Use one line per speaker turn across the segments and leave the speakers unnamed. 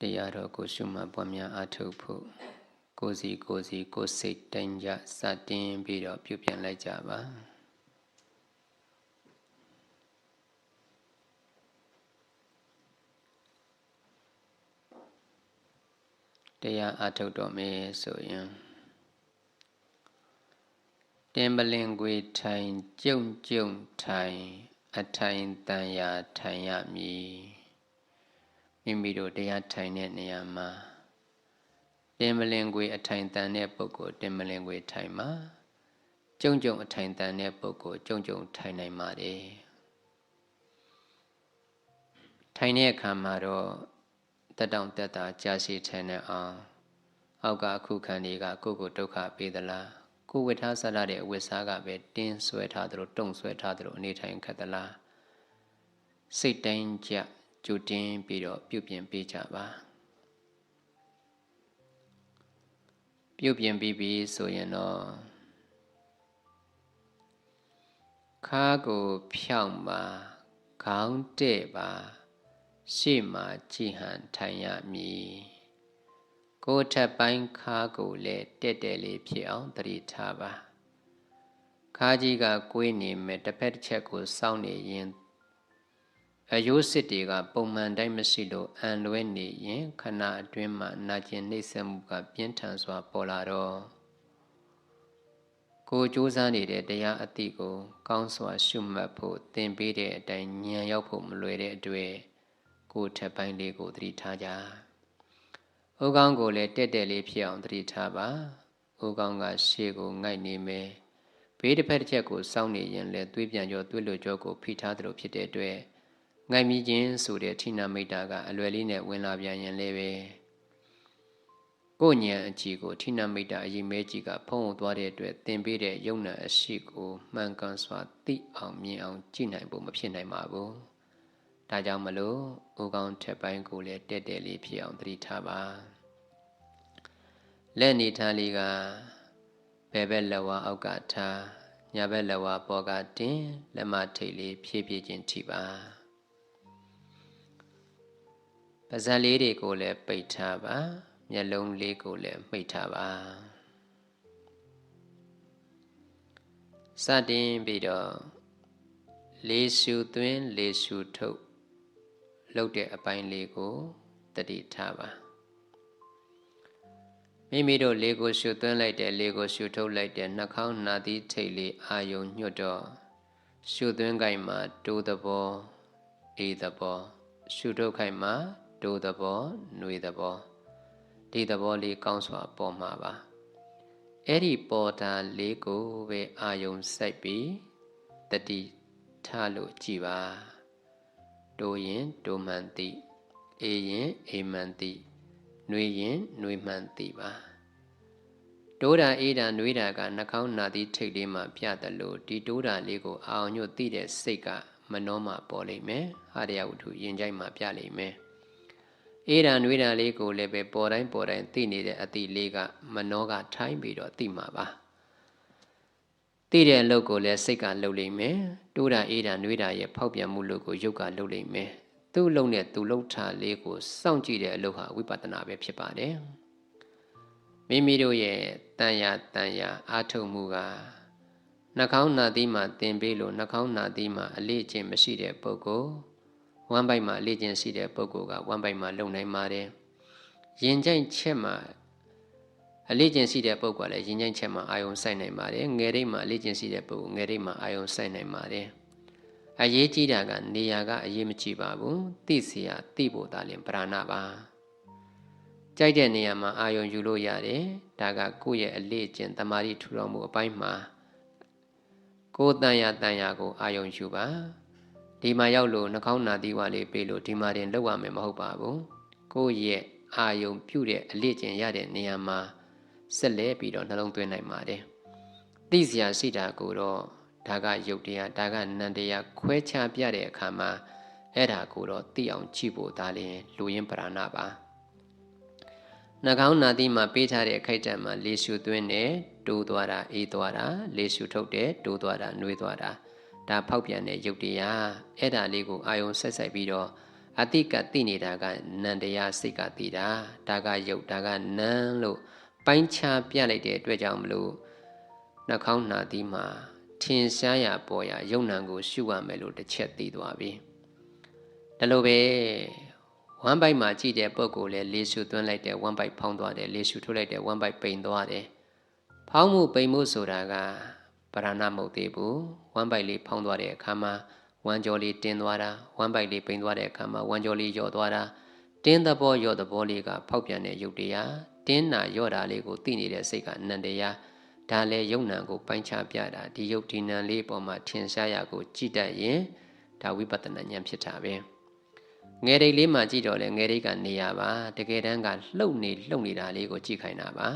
တရားတော်ကိုရှုမှတ်ပွားများအားထုတ်ဖို့ကိုယ်စီကိုယ်စီကိုယ်စိတ်တိုင်းကြစတင်ပြီးတော့ပြုပြန်လိုက်ကြပါတရားအားထုတ်တော်မယ်ဆိုရင်တင်ပလင်ကွေထိုင်ကြုံကြုံထိုင် အထိုင်တန်ရာထိုင်ရမည် မိမိတို့တရားထိုင်တဲ့နေရာမှာတင်မလင်ကွေအထိုင်တန်တဲ့ပုဂ္ဂိုလ်တင်မလင်ကွေထိုင်မှာကြုံကြုံအထိုင်တန်တဲ့ပုဂ္ဂိုလ်ကြုံကြုံထိုင်နိုင်ပါတယ်ထိုင်တဲ့အခါမှာတော့တက်တောင့်တက်တာကြာရှည်ထိုင်နေအောင်အောက်ကအခုခံတွေကကိုယ့်ကိုဒုက္ခပေးသလားကိုဝတ်ထားဆက်လာတဲ့အဝတ်စားကပဲတင်းဆွဲထားသလိုတုံဆွဲထားသလိုအနေထိုင်ခတ်သလားစိတ်တိုင်းကြ ကြိုတင်ပြီးတော့ပြုပြင်ပေးကြပါပြုပြင်ပြီးပြီဆိုရင်တော့ခါကိုဖြောင်းပါခေါင်းတဲ့ပါရှေ့မှာကြည်ဟန်ထိုင်ရမည်ကိုယ်ထက်ပိုင်းခါကိုလည်းတက်တယ်လေးဖြစ်အောင်တတိထားပါခါကြီးကကွေးနေမဲ့တစ်ဖက်တစ်ချက်ကိုစောင့်နေရင် အယိုးစစ်တွေကပုံမှန်တိုင်းမရှိလို့အံလွဲနေရင်ခဏအတွင်းမှာနာကျင်နှိမ့်ဆက်မှုကပြင်းထန်စွာပေါ်လာတော့ကိုကြိုးစားနေတဲ့တရားအတိကို ကောင်းစွာရှုမှတ်ဖို့သင်ပေးတဲ့အတိုင်းဉာဏ်ရောက်ဖို့မလွယ်တဲ့အတွေ့ကိုထက်ပိုင်းလေးကိုသတိထားကြ။ဥကောင်းကိုလည်းတက်တက်လေးဖြစ်အောင်သတိထားပါ။ဥကောင်းကရှေ့ကိုငိုက်နေမယ်။ဘေးတစ်ဖက်တစ်ချက်ကိုစောင့်နေရင်လည်းသွေးပြန်ကြောသွေးလွတ်ကြောကိုဖိထားသလိုဖြစ်တဲ့အတွက် ငိုက်မိခြင်းဆိုတဲ့ဌိနမိတ်တာကအလွယ်လေးနဲ့ဝင်လာပြန်ရင်လည်းပဲကိုညံအကြည့်ကိုဌိနမိတ်တာအရင်မဲကြီးကဖုံးသွားတဲ့အတွက်သင်ပေးတဲ့ယုံနာအရှိကိုမှန်ကန်စွာသိအောင်မြင်အောင်ကြည့်နိုင်ဖို့မဖြစ်နိုင်ပါဘူး။ဒါကြောင့်မလို့ဥကောင်းထက်ပိုင်းကိုလည်းတက်တက်လေးဖြစ်အောင်သတိထားပါ။လက်နေထားလေးကဘယ်ဘက်လက်ဝါအောက်ကထားညာဘက်လက်ဝါပေါ်ကတင်းလက်မထိတ်လေးဖြည့်ဖြည့်ချင်းထိပါ။ ပါးစပ်လေးတွေကိုလည်းပိတ်ထားပါမျက်လုံးလေးကိုလည်းမှိတ်ထားပါစတင်ပြီးတော့လေးရှူသွင်းလေးရှူထုတ်လှုပ်တဲ့အပိုင်းလေးကိုတတိထားပါမိမိတို့လေးကိုရှူသွင်းလိုက်တဲ့လေးကိုရှူထုတ်လိုက်တဲ့နှာခေါင်းနာသီးထိတ်လေးအာယုံညွတ်တော့ရှူသွင်းခိုင်မှာတိုးသဘောအေးသဘောရှူထုတ်ခိုင်မှာ ဒိုသဘောຫນွေသဘောဒီသဘောလေးကောင်းစွာပေါ်မှာပါအဲ့ဒီပေါ်တာလေးကိုပဲအာယုံစိုက်ပြီးတတိထားလို့ကြည်ပါဒိုရင်ဒိုမှန်တိအေးရင်အေးမှန်တိနှွေရင်နှွေမှန်တိပါတိုးတာအေးတာနှွေးတာကနှာခေါင်းနာသီးထိတ်လေးမှာပြတယ်လို့ဒီတိုးတာလေးကိုအာအောင်ညွတ်သိတဲ့စိတ်ကမနှောမှပေါ်လိမ့်မယ်ဟာရယဝတ္ထုရင်ကြိုက်မှာပြလိမ့်မယ် အေးတာနွေးတာလေးကိုလည်းပဲပေါ်တိုင်းပေါ်တိုင်းသိနေတဲ့အတိလေးကမနှောကထိုင်းပြီးတော့သိမှာပါသိတဲ့အလုပ်ကိုလည်းစိတ်ကလုပ်လိမ့်မယ်တိုးတာအေးတာနွေးတာရဲ့ဖောက်ပြန်မှုလုပ်ကိုရုပ်ကလုပ်လိမ့်မယ်သူ့အလုပ်နဲ့သူ့လုပ်ထားလေးကိုစောင့်ကြည့်တဲ့အလုပ်ဟာဝိပဿနာပဲဖြစ်ပါတယ်မိမိတို့ရဲ့တန်ရာတန်ရာအာထုတ်မှုကနှာခေါင်းနာသီးမှာသင်ပေးလို့နှာခေါင်းနာသီးမှာအလေးအကျင့်မရှိတဲ့ပုဂ္ဂိုလ် ဝမ်းပိုက်မှာလေ့ကျင့်ရှိတဲ့ပုဂ္ဂိုလ်ကဝမ်းပိုက်မှာလုံနိုင်ပါတယ်ရင်ကြိုက်ချက်မှာအလေးကျင့်ရှိတဲ့ပုဂ္ဂိုလ်ကလည်းရင်ကြိုက်ချက်မှာအာယုံစိုက်နိုင်ပါတယ်ငယ်ရိပ်မှာအလေးကျင့်ရှိတဲ့ပုဂ္ဂိုလ်ငယ်ရိပ်မှာအာယုံစိုက်နိုင်ပါတယ်အရေးကြီးတာကနေရာကအရေးမကြီးပါဘူးသိစီရသိဖို့သာလျှင်ပရဏပါကြိုက်တဲ့နေရာမှာအာယုံယူလို့ရတယ်ဒါကကိုယ့်ရဲ့အလေးကျင့်တမာတိထူထောင်မှုအပိုင်းမှာကိုယ်တန်ရတန်ရကိုအာယုံယူပါ ဒီမှာရောက်လို့နှာခေါင်းနာသီးဝါလေးပေးလို့ဒီမှာတင်လောက်ရမယ်မဟုတ်ပါဘူးကိုယ့်ရဲ့အာယုံပြုတဲ့အလေးကျင့်ရတဲ့နေရာမှာဆက်လက်ပြီးတော့နှလုံးသွင်းနိုင်ပါတယ်သိစရာရှိတာကိုတော့ဒါကယုတ်တရားဒါကနန္တရားခွဲခြားပြတဲ့အခါမှာအဲ့ဒါကိုတော့သိအောင်ကြည့်ဖို့ဒါလည်းလူရင်းပရဏပါနှကောင်းနာတိမှာပေးထားတဲ့အခိုက်အတန့်မှာလေရှုသွင်းတယ်တိုးသွားတာအေးသွားတာလေရှုထုတ်တယ်တိုးသွားတာနှွေးသွားတာ ဒါဖောက်ပြန်တဲ့ယုတ်တရားအဲ့ဒါလေးကိုအာယုံဆက်ဆက်ပြီးတော့အတိကသိနေတာကနန္တရားစိတ်ကသိတာဒါကယုတ်ဒါကနံလို့ပိုင်းခြားပြလိုက်တဲ့အတွက်ကြောင့်မလို့နှာခေါင်းနှာသီးမှာထင်ရှားရပေါ်ရယုံနံကို ရှုရမယ်လို့တစ်ချက်သိသွားပြီဒါလိုပဲဝမ်ဘိုက်မှာကြည့်တဲ့ပုံကိုလည်းလေးရှုသွင်းလိုက်တဲ့ဝမ်ဘိုက်ဖောင်းသွားတယ်လေးရှုထုတ်လိုက်တဲ့ဝမ်ဘိုက်ပိန်သွားတယ်ဖောင်းမှုပိန်မှုဆိုတာက ပရဏမဟုတ်သေးဘူးဝမ်ဘိုက်လေးဖောင်းသွားတဲ့အခါမှာဝမ်းကြောလေးတင်းသွားတာဝမ်းပိုက်လေးပိန်သွားတဲ့အခါမှာဝမ်းကြောလေးယော့သွားတာတင်းသဘောယော့သဘောလေးကဖောက်ပြန်တဲ့ယုတ်တရားတင်းနာယော့တာလေးကိုသိနေတဲ့စိတ်ကနန္တရားဒါလည်းယုံနံကိုပိုင်းခြားပြတာဒီယုတ်ဒီနံလေးပေါ်မှာထင်ရှားရကိုကြည့်တတ်ရင်ဒါဝိပဿနာဉာဏ်ဖြစ်တာပဲငယ်ရိတ်လေးမှကြည့်တော့လေငယ်ရိတ်ကနေရပါတကယ်တမ်းကလှုပ်နေလှုပ်နေတာလေးကိုကြည့်ခိုင်းတာပါ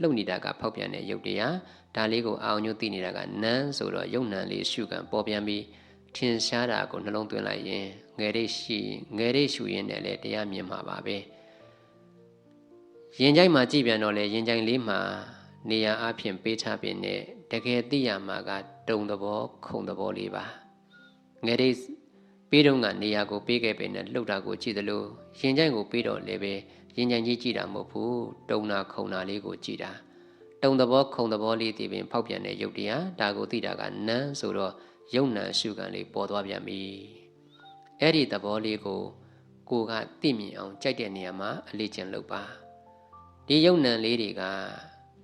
လှုပ်နေတာကဖောက်ပြန်တဲ့ယုတ်တရားဒါလေးကိုအာရုံညွှတ်သိနေတာကနန်းဆိုတော့ယုံနံလေးရှုခံပေါ်ပြန်ပြီးထင်ရှားတာကိုနှလုံးသွင်းလိုက်ရင်ငယ်ရိတ်ရှိငယ်ရိတ်ရှူရင်းနဲ့လည်းတရားမြင်မှာပါပဲရင်ကြိုက်မှာကြည့်ပြန်တော့လေရင်ကြိုက်လေးမှာနေရာအဖြစ်ပေးထားပင်နဲ့တကယ်သိရမှာကတုံသဘောခုံသဘောလေးပါငယ်ရိတ်ပေးတော့ကနေရာကိုပေးခဲ့ပင်နဲ့လှုပ်တာကိုကြည့်သလိုရင်ကြိုက်ကိုပေးတော့လည်းပဲ ရင်ကြိုက်ကြီးကြည့်တာမဟုတ်ဘူးတုံနာခုံနာလေးကိုကြည့်တာတုံသဘောခုံသဘောလေးတည်ပင်ဖောက်ပြန်တဲ့ယုတ်တရားဒါကိုသိတာကနန်းဆိုတော့ယုံနံရှုခံလေးပေါ်သွားပြန်ပြီအဲ့ဒီသဘောလေးကိုကိုကသိမြင်အောင်ကြိုက်တဲ့နေရာမှာအလေးကျင့်လုပ်ပါဒီယုံနံလေးတွေက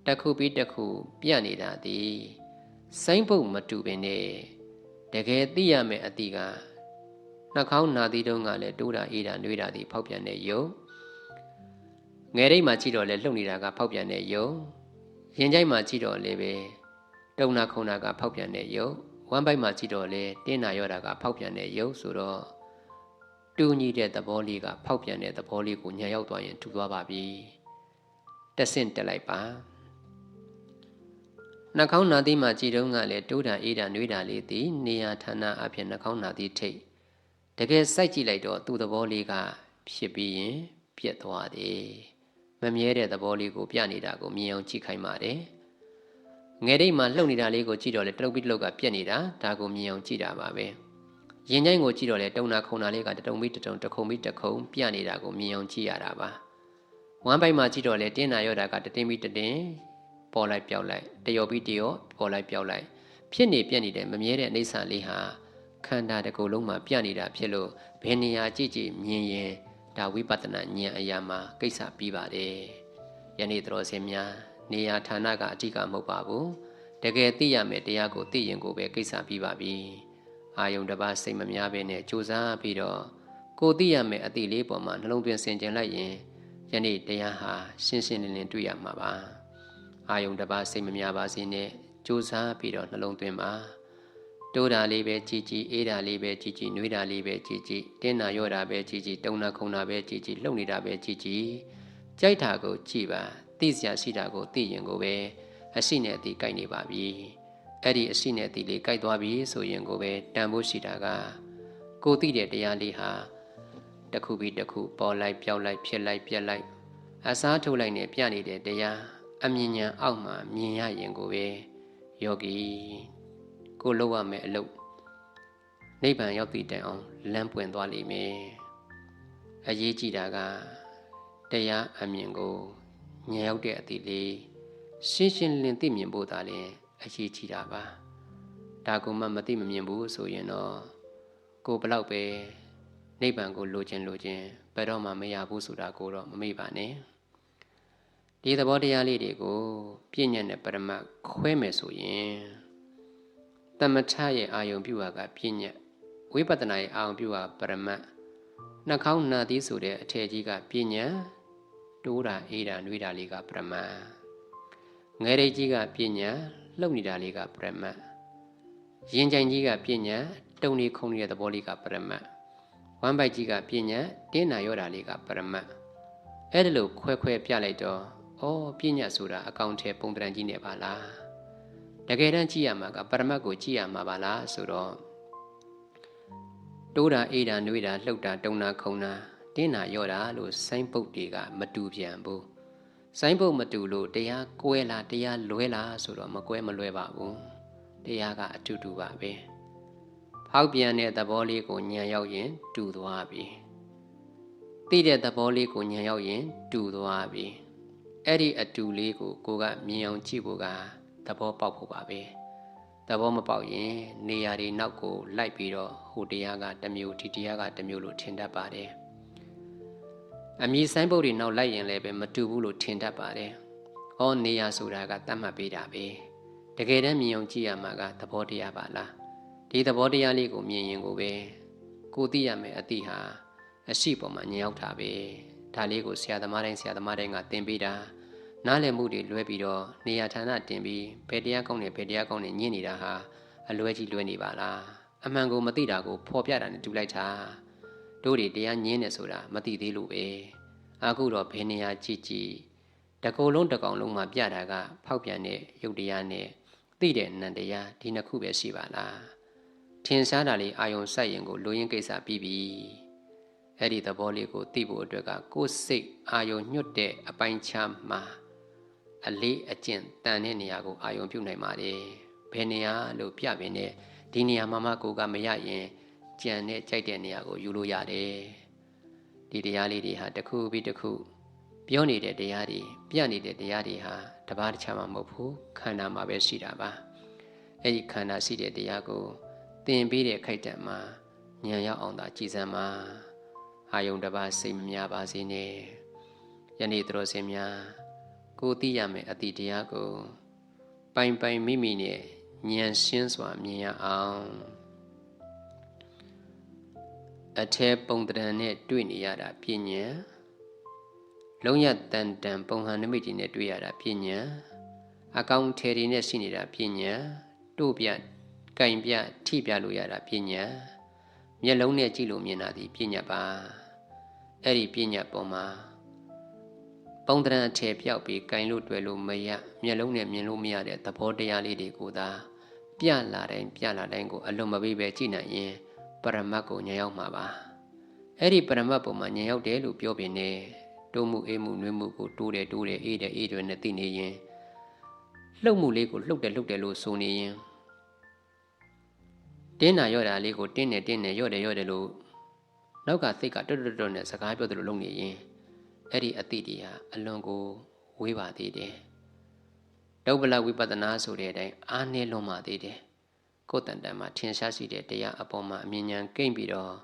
တစ်ခုပြီးတစ်ခုပြနေတာဒီစိုင်းပုတ်မတူပင်နဲ့တကယ်သိရမယ်အတိကနှာခေါင်းနာသီးတုံးကလည်းတိုးတာအေးတာနှွေးတာဒီဖောက်ပြန်တဲ့ယုံ ငယ်ရိတ်မှာကြည့်တော့လဲလှုပ်နေတာကဖောက်ပြန်တဲ့ယုံရင်ကြိုက်မှာကြည့်တော့လဲပဲတုံနာခုံနာကဖောက်ပြန်တဲ့ယုံဝမ်းပိုက်မှာကြည့်တော့လေတင်းနာရောတာကဖောက်ပြန်တဲ့ရုပ်ဆိုတော့တူညီတဲ့သဘောလေးကဖောက်ပြန်တဲ့သဘောလေးကိုညာရောက်သွားရင်ထူသွားပါပြီတက်ဆင့်တက်လိုက်ပါနှာခေါင်းနာသီးမှာကြည်တုံးကလည်းတိုးတာအေးတာနှွေးတာလေးသည်နေရာဌာနအဖြစ်နှာခေါင်းနာသီးထိတ်တကယ်စိုက်ကြည့်လိုက်တော့သူ့သဘောလေးကဖြစ်ပြီးရင်ပြက်သွားတယ် မမြဲတဲ့သဘောလေးကိုပြနေတာကိုမြင်အောင်ကြည့်ခိုင်းပါတယ်ငယ်တိတ်မှာလှုပ်နေတာလေးကိုကြည့်တော့လေတလုတ်ပြီးတလုတ်ကပြက်နေတာဒါကိုမြင်အောင်ကြည့်တာပါပဲရင်ကျိုင်းကိုကြည့်တော့လေတုံနာခုံနာလေးကတတုံပြီးတတုံတခုံပြီးတခုံပြနေတာကိုမြင်အောင်ကြည့်ရတာပါဝမ်းပိုက်မှာကြည့်တော့လေတင်းနာရော့တာကတတင်းပြီးတတင်းပေါ်လိုက်ပြောက်လိုက်တယောပြီးတယောပေါ်လိုက်ပြောက်လိုက်ဖြစ်နေပြက်နေတဲ့မမြဲတဲ့အိဋ္ဌာလေးဟာခန္ဓာတစ်ခုလုံးမှာပြနေတာဖြစ်လို့ဘယ်နေရာကြည့်ကြည့်မြင်ရင် ဒါဝိပဿနာဉာဏ်အရာမှာကိစ္စပြီးပါတယ်ယနေ့တော်စင်များနေရာဌာနကအဓိကမဟုတ်ပါဘူးတကယ်သိရမယ်တရားကိုသိရင်ကိုပဲကိစ္စပြီးပါပြီအာယုံတစ်ပါးစိတ်မများပဲနဲ့ကြိုးစားပြီးတော့ကိုသိရမယ်အတိလေးပေါ်မှာနှလုံးသွင်းဆင်ခြင်လိုက်ရင်ယနေ့တရားဟာရှင်းရှင်းလင်းလင်းတွေ့ရမှာပါအာယုံတစ်ပါးစိတ်မများပါစေနဲ့ကြိုးစားပြီးတော့နှလုံးသွင်းပါ တိုးတာလေးပဲကြည်ကြည်အေးတာလေးပဲကြည်ကြည်နှွေးတာလေးပဲကြည်ကြည်တင်းတာရော့တာပဲကြည်ကြည်တုံတာခုံတာပဲကြည်ကြည်လှုပ်နေတာပဲကြည်ကြည်ကြိုက်တာကိုကြည်ပါသိစရာရှိတာကိုသိရင်ကိုပဲအရှိနဲ့အတိကြိုက်နေပါပြီအဲ့ဒီအရှိနဲ့အတိလေးကြိုက်သွားပြီဆိုရင်ကိုပဲတန်ဖို့ရှိတာကကိုသိတဲ့တရားလေးဟာတစ်ခုပြီးတစ်ခုပေါ်လိုက်ပြောက်လိုက်ဖြစ်လိုက်ပြက်လိုက်အစားထုတ်လိုက်နဲ့ပြနေတဲ့တရားအမြင်ညာအောက်မှာမြင်ရရင်ကိုပဲယောဂီ ကိုလုပ်ရမယ်အလုပ်နိဗ္ဗာန်ရောက်တည်တိုင်အောင်လမ်းပွင့်သွားလိမ့်မယ်အရေးကြီးတာကတရားအမြင်ကိုညံရောက်တဲ့အသည့်လေးရှင်းရှင်းလင်းသိမြင်ဖို့သာလျှင်အရေးကြီးတာပါဒါကမှမသိမမြင်ဘူးဆိုရင်တော့ကိုဘလောက်ပဲနိဗ္ဗာန်ကိုလိုချင်လိုချင်ဘယ်တော့မှမရဘူးဆိုတာကိုတော့မမေ့ပါနဲ့ဒီသဘောတရားလေးတွေကိုပြည့်ညတ်နဲ့ပရမတ်ခွဲမယ်ဆိုရင် တမထရဲ့အာယုံပြုတာကပြည့်ညတ်ဝိပဿနာရဲ့အာယုံပြုတာပရမတ်နှာခေါင်းနာသီးဆိုတဲ့အထည်ကြီးကပြည့်ညတ်တိုးတာအေးတာနှွေးတာလေးကပရမတ်ငယ်ရိတ်ကြီးကပညာလှုပ်နေတာလေးကပရမတ်ရင်ကြိုင်ကြီးကပညာတုံနေခုံနေတဲ့သဘောလေးကပရမတ်ဝမ်းပိုက်ကြီးကပညာတင်းနာရောတာလေးကပရမတ်အဲ့ဒါလို့ခွဲခွဲပြလိုက်တော့ဩပညာဆိုတာအကောင့်ထဲပုံတရံကြီးနေပါလား တကယ်တမ်းကြည့်ရမှာကပရမတ်ကိုကြည့်ရမှာပါလားဆိုတော့တိုးတာအေးတာနှွေးတာလှုပ်တာတုံတာခုံတာတင်းနာရော့တာလို့ဆိုင်းပုတ်တွေကမတူပြန်ဘူးဆိုင်းပုတ်မတူလို့တရားကွဲလားတရားလွဲလားဆိုတော့မကွဲမလွဲပါဘူးတရားကအတူတူပါပဲဖောက်ပြန်တဲ့သဘောလေးကိုညံရောက်ရင် တူသွားပြီသိတဲ့သဘောလေးကိုညံရောက်ရင် တူသွားပြီအဲ့ဒီအတူလေးကိုကိုကမြင်အောင်ကြည့်ဖို့က သဘောပေါက်ဖို့ပါပဲသဘောမပေါက်ရင် နေရာတွေနောက်ကိုလိုက်ပြီးတော့ဟိုတရားကတစ်မျိုးဒီတရားကတစ်မျိုးလို့ထင်တတ်ပါတယ်အမည်ဆိုင်ပုတ်တွေနောက်လိုက်ရင်လည်းပဲမတူဘူးလို့ထင်တတ်ပါတယ်။အော်နေရာဆိုတာကတတ်မှတ်ပေးတာပဲ။တကယ်တမ်းမြင်အောင်ကြည့်ရမှာကသဘောတရားပါလား။ဒီသဘောတရားလေးကိုမြင်ရင်ကိုပဲကိုသိရမယ်အတိဟာအရှိပေါ်မှာညင်ရောက်တာပဲ။ဒါလေးကိုဆရာသမားတိုင်းဆရာသမားတိုင်းကသင်ပေးတာ နားလည်မှုတွေလွဲပြီးတော့နေရာဌာနတင်ပြီးဘယ်တရားကောင်းနေဘယ်တရားကောင်းနေညင်နေတာဟာအလွဲကြီးလွဲနေပါလား။အမှန်ကိုမသိတာကိုဖော်ပြတာနဲ့တူလိုက်တာ။တို့တွေတရားညင်းနေဆိုတာမသိသေးလို့ပဲအခုတော့ဘယ်နေရာကြည့်ကြည့်တကုံလုံးတကောင်လုံးမှာပြတာက ဖောက်ပြန်တဲ့ရုပ်တရားနဲ့သိတဲ့နံတရားဒီနှစ်ခုပဲရှိပါလားထင်ရှားတာလေးအာယုံစိုက်ရင်ကိုလိုရင်းကိစ္စပြီးပြီအဲ့ဒီသဘောလေးကိုသိဖို့အတွက်ကကိုယ်စိတ်အာယုံညွတ်တဲ့အပိုင်းခြားမှာ အလေးအကျင့်တန်တဲ့နေရာကိုအာယုံပြုနိုင်ပါတယ်ဘယ်နေရာလို့ပြပင်နဲ့ဒီနေရာမှာမှကိုကမရရင်ကြံနဲ့ကြိုက်တဲ့နေရာကိုယူလို့ရတယ်ဒီတရားလေးတွေဟာတစ်ခုပြီးတစ်ခုပြောနေတဲ့တရားတွေပြနေတဲ့တရားတွေဟာတပါးတစ်ခြားမှမဟုတ်ဘူးခန္ဓာမှာပဲရှိတာပါအဲ့ဒီခန္ဓာရှိတဲ့တရားကိုသင်ပေးတဲ့ခိုက်တံမှာဉာဏ်ရောက်အောင်သာကြည်စမ်းပါအာယုံတပါးစိတ်မများပါစေနဲ့ယနေ့တော်စင်များ ကိုသိရမယ်အတိတရားကို ပိုင်ပိုင်မိမိနဲ့ဉာဏ်ရှင်းစွာမြင်ရအောင်အထဲပုံတံနဲ့တွေ့နေရတာပြဉ္ညာလုံးရတန်တန်ပုံဟန်နမိတ်တွေနဲ့တွေ့ရတာပြဉ္ညာအကောင်ထေတွေနဲ့ရှိနေတာပြဉ္ညာတို့ပြကင်ပြထိပြလို့ရတာပြဉ္ညာမျက်လုံးနဲ့ကြည့်လို့မြင်တာဒီပြဉ္ညာပါအဲ့ဒီပြဉ္ညာပေါ်မှာ ပုံတံအထဲပြောက်ပြီးကင်လို့တွေ့လို့မရမျက်လုံးနဲ့မြင်လို့မရတဲ့သဘောတရားလေးတွေကိုသာပြလာတိုင်းပြလာတိုင်းကိုအလွန်မပေးပဲကြည့်နိုင်ရင်ပရမတ်ကိုညံရောက်မှာပါအဲ့ဒီပရမတ်ပုံမှာညံရောက်တယ်လို့ပြောပြနေတိုးမှုအေးမှုနှွေးမှုကိုတိုးတယ်တိုးတယ်အေးတယ်အေးတယ်နဲ့သိနေရင်လှုပ်မှုလေးကိုလှုပ်တယ်လှုပ်တယ်လို့ဆိုနေရင်တင်းနာရော့တာလေးကိုတင်းနေတင်းနေရော့တယ်ရော့တယ်လို့နောက်ကစိတ်ကတွတ်တွတ်တွတ်နဲ့စကားပြောတယ်လို့လုပ်နေရင် အဲ့ဒီအတိတီဟာအလွန်ကိုဝေးပါသေးတယ်ဒုဗ္ဗလဝိပဿနာဆိုတဲ့အတိုင်းအားနည်းလွန်ပါသေးတယ်ကိုယ်တန်တန်မှာထင်ရှားရှိတဲ့တရားအပေါ်မှာအမြင်ဉာဏ်ကိမ့်ပြီးတော့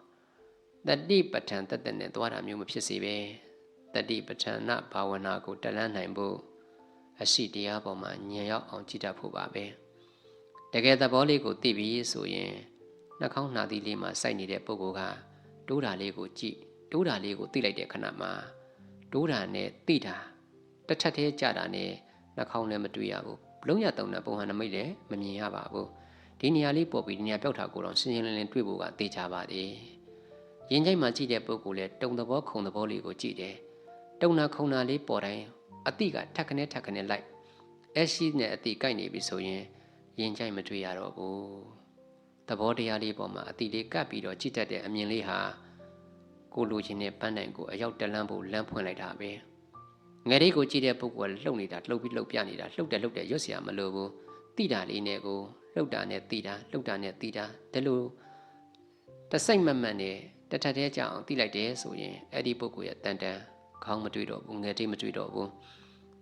တတိပဋ္ဌာန်တသက်နဲ့သွားတာမျိုးမဖြစ်စေပဲတတိပဋ္ဌာနဘာဝနာကိုတလန်းနိုင်ဖို့အရှိတရားပေါ်မှာဉာဏ်ရောက်အောင်ကြည့်တတ်ဖို့ပါပဲတကယ်သဘောလေးကိုသိပြီဆိုရင်နှာခေါင်းနှာသီးလေးမှာစိုက်နေတဲ့ပုဂ္ဂိုလ်ကတိုးတာလေးကိုကြည့်တိုးတာလေးကိုသိလိုက်တဲ့ခဏမှာ တိုးတာနဲ့သိတာတစ်ထပ်သေးကြတာနဲ့နှာခေါင်းလည်းမတွေ့ရဘူးလုံးရတုံတဲ့ပုံဟန်နမိတ်လည်းမမြင်ရပါဘူးဒီနေရာလေးပေါ်ပြီးဒီနေရာပြောက်တာကိုတော့ရှင်းရှင်းလင်းလင်းတွေ့ဖို့ကသေချာပါတယ်။ရင်ကြိုက်မှကြည့်တဲ့ပုဂ္ဂိုလ်လည်းတုံသဘောခုံသဘောလေးကိုကြည့်တယ်။တုံနာခုံနာလေးပေါ်တိုင်းအတိကထက်ခနဲ့ထက်ခနဲ့လိုက်အရှိနဲ့အတိကိုက်နေပြီဆိုရင်ရင်ကြိုက်မတွေ့ရတော့ဘူး။သဘောတရားလေးပေါ်မှာအတိလေးကပ်ပြီးတော့ကြည့်တတ်တဲ့အမြင်လေးဟာ ကိုလိုချင်တဲ့ပန်းတိုင်ကိုအရောက်တလန်းဖို့လမ်းဖွင့်လိုက်တာပဲ။ငယ်လေးကိုကြည့်တဲ့ပုဂ္ဂိုလ်ကလှုပ်နေတာလှုပ်ပြီးလှုပ်ပြနေတာလှုပ်တယ်လှုပ်တယ်ရွတ်เสียမလို့ဘူး။တိတာလေးနဲ့ကိုလှုပ်တာနဲ့တီးတာလှုပ်တာနဲ့တီးတာဒါလို့တစိတ်မမှန်နဲ့တထက်သေးကြအောင်တီးလိုက်တယ်ဆိုရင်အဲ့ဒီပုဂ္ဂိုလ်ရဲ့တန်တန်ခေါင်းမတွေ့တော့ဘူးငယ်တိတ်မတွေ့တော့ဘူး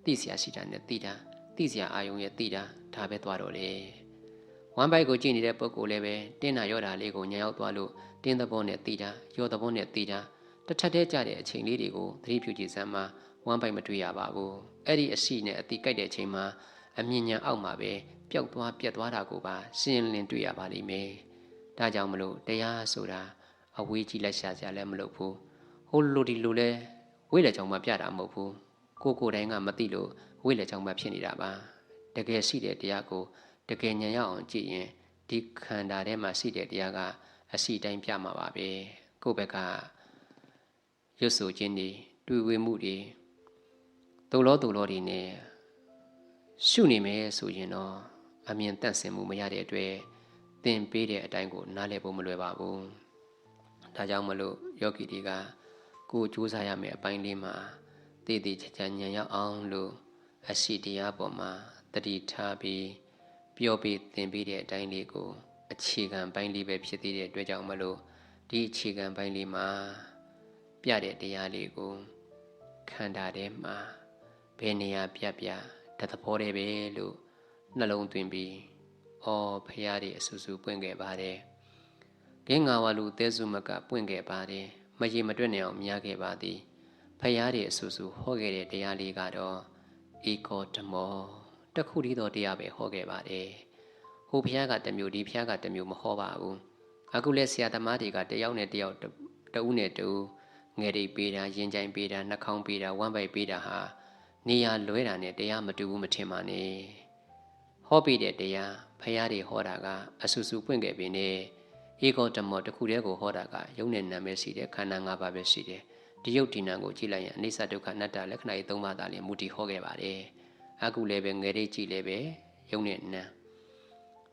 တီးเสียရှိတာနဲ့တီးတာတီးเสียအာယုံရဲ့တီးတာဒါပဲသွားတော့တယ် ဝမ်ဘိုက်ကိုကြည့်နေတဲ့ပုဂ္ဂိုလ်လည်းပဲတင်းနာရော့တာလေးကိုညံ့ရောက်သွားလို့တင်းသဘောနဲ့တီးတာရော့သဘောနဲ့တီးတာတထက်သေးကြတဲ့အချိန်လေးတွေကိုသတိပြုကြည့်စမ်းမှာဝမ်ဘိုက်မတွေ့ရပါဘူးအဲ့ဒီအရှိနဲ့အတီးကြိုက်တဲ့အချိန်မှာအမြင်ညာအောက်မှာပဲပျောက်သွားပြတ်သွားတာကိုပါရှင်းလင်းတွေ့ရပါလိမ့်မယ်။ဒါကြောင့်မလို့တရားဆိုတာအဝေးကြီးလက်ရှာစရာလည်းမလုပ်ဘူး။ဟိုလိုဒီလိုလဲဝိလေချောင်းမှပြတာမဟုတ်ဘူး။ကိုကိုတိုင်းကမသိလို့ဝိလေချောင်းမှဖြစ်နေတာပါ။တကယ်ရှိတဲ့တရားကို တကယ်ဉာဏ်ရအောင်ကြည့်ရင်ဒီခန္ဓာထဲမှာရှိတဲ့တရားကအရှိတိုင်းပြမှာပါပဲ။ကိုယ့်ဘက်ကရွတ်ဆိုခြင်းတွေတွေ့ဝေမှုတွေတုံလောတုံလောတွေနဲ့ရှုနေမယ်ဆိုရင်တော့အမြင်တန့်စင်မှုမရတဲ့အတွက်သင်ပေးတဲ့အတိုင်းကိုနားလည်ဖို့မလွယ်ပါဘူး။ဒါကြောင့်မလို့ယောဂီတွေကကိုယ်ကြိုးစားရမယ့်အပိုင်းလေးမှာတည်တည်ချာချာဉာဏ်ရောက်အောင်လို့အရှိတရားပေါ်မှာတတိထားပြီး ပြောပြီးသင်ပေးတဲ့အတိုင်းလေးကိုအခြေခံပိုင်းလေးပဲဖြစ်သေးတဲ့အတွက်ကြောင့်မလို့ဒီအခြေခံပိုင်းလေးမှာပြပြတဲ့တရားလေးကိုခန္ဓာထဲမှာဘယ်နေရာပြပြတသဘောတည်းပဲလို့နှလုံးသွင်းပြီးအော်ဖရာတွေအဆူဆူပွင့်ခဲ့ပါတယ်ဂင်းငါဝလူသဲစုမကပွင့်ခဲ့ပါတယ်မရေမတွက်နေအောင်မြားခဲ့ပါသည်ဖရာတွေအဆူဆူဟောခဲ့တဲ့တရားလေးကတော့ဧကောဓမော တခုတည်းသောတရားပဲဟောခဲ့ပါတယ်ဟိုဖရာကတစ်မျိုးဒီဖရာကတစ်မျိုးမဟောပါဘူးအခုလဲဆရာသမားတွေကတယောက်နဲ့တယောက်တဦးနဲ့တဦးငယ်ရိပ်ပေးတာရင်ကြိုင်ပေးတာနှာခေါင်းပေးတာဝမ်းပိုက်ပေးတာဟာနေရလွဲတာနဲ့တရားမတူဘူးမထင်ပါနဲ့ဟောပြီးတဲ့တရားဖရာတွေဟောတာကအဆူဆူပွင့်ခဲ့ပြီနဲ့ဧကောဓမောတခုတည်းကိုဟောတာကယုံနဲ့နာမည်ရှိတယ်ခန္ဓာ၅ပါးပဲရှိတယ်ဒီယုတ်ဒီနံကိုကြည့်လိုက်ရင်အနိစ္စဒုက္ခအနတ္တလက္ခဏာရေး၃ပါးသာလျှင်မူတည်ဟောခဲ့ပါတယ် အခုလည်းပဲငယ်ရိပ်ကြည့်လည်းပဲယုံနဲ့နာ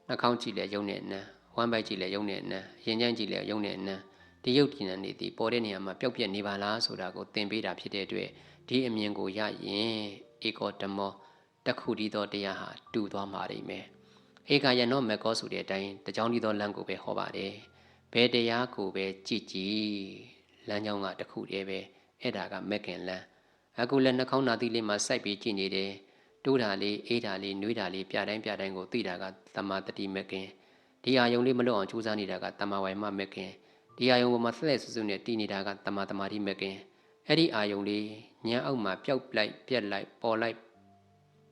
နှာခေါင်းကြည့်လည်းယုံနဲ့နာဝမ်းပိုက်ကြည့်လည်းယုံနဲ့နာရင်ကြိုင်ကြည့်လည်းယုံနဲ့နာဒီယုတ်ဒီနံနေသည်ပေါ်တဲ့နေရာမှာပျောက်ပြက်နေပါလားဆိုတာကိုသင်ပေးတာဖြစ်တဲ့အတွက်ဒီအမြင်ကိုရရင်ဧကောဓမောတခုတည်းသောတရားဟာတူသွားမှာနေမယ်ဧကယနောမေကောဆိုတဲ့အတိုင်းတကြောင်ဒီသောလမ်းကိုပဲဟောပါတယ်ဘယ်တရားကိုပဲကြည်ကြည်လမ်းကြောင်းကတခုတည်းပဲအဲ့ဒါကမက်ကင်လမ်းအခုလည်းနှာခေါင်းနာသီးလေးမှာစိုက်ပြီးကြည်နေတယ် တိုးတာလေးအေးတာလေးနှွေးတာလေးပြတိုင်းပြတိုင်းကိုသိတာကတမာတတိမက်ကင်ဒီအာယုံလေးမလွတ်အောင်ကြိုးစားနေတာကတမာဝိုင်မမက်ကင်ဒီအာယုံပေါ်မှာဆက်လက်ဆူဆူနဲ့တည်နေတာကတမာတမာတိမက်ကင်အဲ့ဒီအာယုံလေးညံအောက်မှာပျောက်လိုက်ပြက်လိုက်ပေါ်လိုက်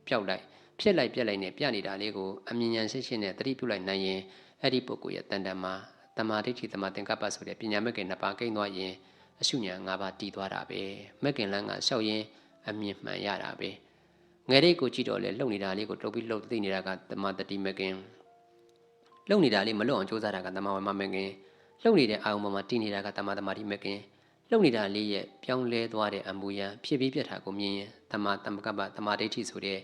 ပျောက်လိုက်ဖြစ်လိုက်ပြက်လိုက်နဲ့ပြနေတာလေးကိုအမြင်ဉာဏ်ရှိရှိနဲ့တတိပြုလိုက်နိုင်ရင်အဲ့ဒီပုဂ္ဂိုလ်ရဲ့တန်တန်မှာတမာဒိဋ္ဌိတမာသင်္ကပ္ပဆိုတဲ့ပညာမက်ကင်နှစ်ပါးကိန်းသွားရင်အရှုညာ၅ပါးတည်သွားတာပဲမက်ကင်လန်းကလျှောက်ရင်အမြင်မှန်ရတာပဲ ငယ်လေးကိုကြည့်တော့လေလှုပ်နေတာလေးကိုတုပ်ပြီးလှုပ်သိနေတာကတမာတတိမက်ကင်လှုပ်နေတာလေးမလှုပ်အောင်ကြိုးစားတာကတမာဝမမက်ကင်လှုပ်နေတဲ့အာယုံပေါ်မှာတည်နေတာကတမာတမာတိမက်ကင်လှုပ်နေတာလေးရဲ့ပြောင်းလဲသွားတဲ့အမူအရာဖြစ်ပြီးပြတ်တာကိုမြင်ရင်တမာတမကပ္ပတမာဒိဋ္ဌိဆိုတဲ့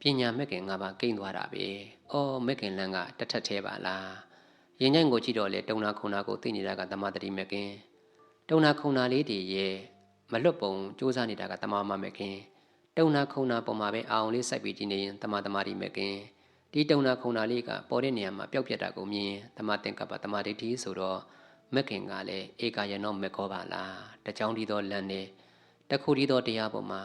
ပညာမက်ကင်၅ပါးကိန်းသွားတာပဲ။အော်မက်ကင်လန်းကတထက်သေးပါလား။ရင်ညံ့ကိုကြည့်တော့လေတုံနာခုံနာကိုသိနေတာကတမာတတိမက်ကင်တုံနာခုံနာလေးတွေရဲ့မလွတ်ပုံစူးစမ်းနေတာကတမာမမက်ကင် တုံနာခုံနာပုံမှာပဲအာအောင်လေးစိုက်ပြီးကြည့်နေရင်တမာတမာတိမက်ကင်ဒီတုံနာခုံနာလေးကပေါ်တဲ့နေရာမှာပျောက်ပြတ်တာကိုမြင်တမာသင်္ကပ္ပတမာဒိဋ္ဌိဆိုတော့မက်ကင်ကလည်းဧကယနောမကောပါလားတကြောင်ဒီသောလမ်းနဲ့တခုဒီသောတရားပေါ်မှာ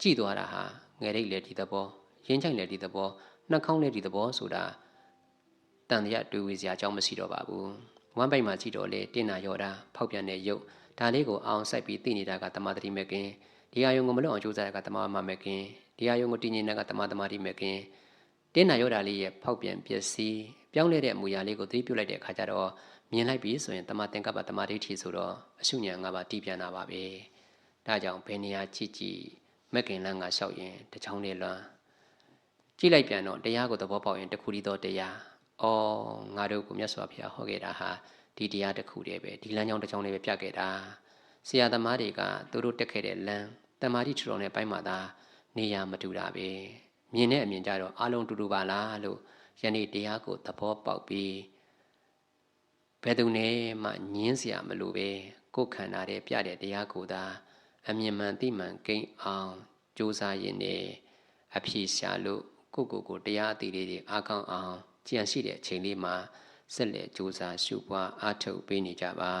ကြည်သွားတာဟာငယ်ရိတ်လေဒီသဘောရင်းချိုင်လေဒီသဘောနှာခေါင်းလေဒီသဘောဆိုတာတန်တရားတွေ့ဝေစရာအကြောင်းမရှိတော့ပါဘူးဝမ်းပိုက်မှာကြည့်တော့လေတင်နာရော်တာဖောက်ပြန်တဲ့ရုပ်ဒါလေးကိုအောင်ဆိုင်ပြီးသိနေတာကတမတတိမကင် ဒီအာယုံကိုမလွတ်အောင်ကြိုးစားတာကတမမမကင်ဒီအာယုံကိုတည်ငြိမ်တာကတမတမာတိမကင်တင်းနာရောတာလေးရဲ့ဖောက်ပြန်ပျက်စီးပြောင်းလဲတဲ့အမူအရာလေးကိုသတိပြုလိုက်တဲ့အခါကျတော့မြင်လိုက်ပြီဆိုရင်တမသင်္ကပ္ပတမဒိဋ္ဌိဆိုတော့အရှုညာ၅ပါးတည်ပြန်တာပါပဲဒါကြောင့်ဘယ်နေရာကြည့်ကြည့်မက်ကင်လန်းကလျှောက်ရင်တချောင်းလေးလွမ်းကြည့်လိုက်ပြန်တော့တရားကိုသဘောပေါက်ရင်တခုတည်းသောတရားအော်ငါတို့ကိုမြတ်စွာဘုရားဟောခဲ့တာဟာဒီတရားတစ်ခုတည်းပဲဒီလမ်းကြောင်းတစ်ကြောင်းလေးပဲပြခဲ့တာ ဆရာသမားတွေကသူတို့တက်ခဲ့တဲ့လမ်းတမာတိထူတော်နဲ့ပိုင်းမှာသာနေရာမတူတာပဲမြင်တဲ့အမြင်ကြတော့အလုံးတူတူပါလားလို့ယနေ့တရားကိုသဘောပေါက်ပြီးဘယ်သူနဲ့မှညင်းစရာမလိုပဲကိုယ်ခန္ဓာတဲ့ပြတဲ့တရားကိုသာအမြင်မှန်သိမှန်ကိန်းအောင်ကြိုးစားရင်းနဲ့အဖြေရှာလို့ကိုကိုကိုတရားအသေးလေးတွေအားကောင်းအောင်ကြံရှိတဲ့အချိန်လေးမှာဆက်လက်ကြိုးစားရှုပွားအားထုတ်ပေးနေကြပါ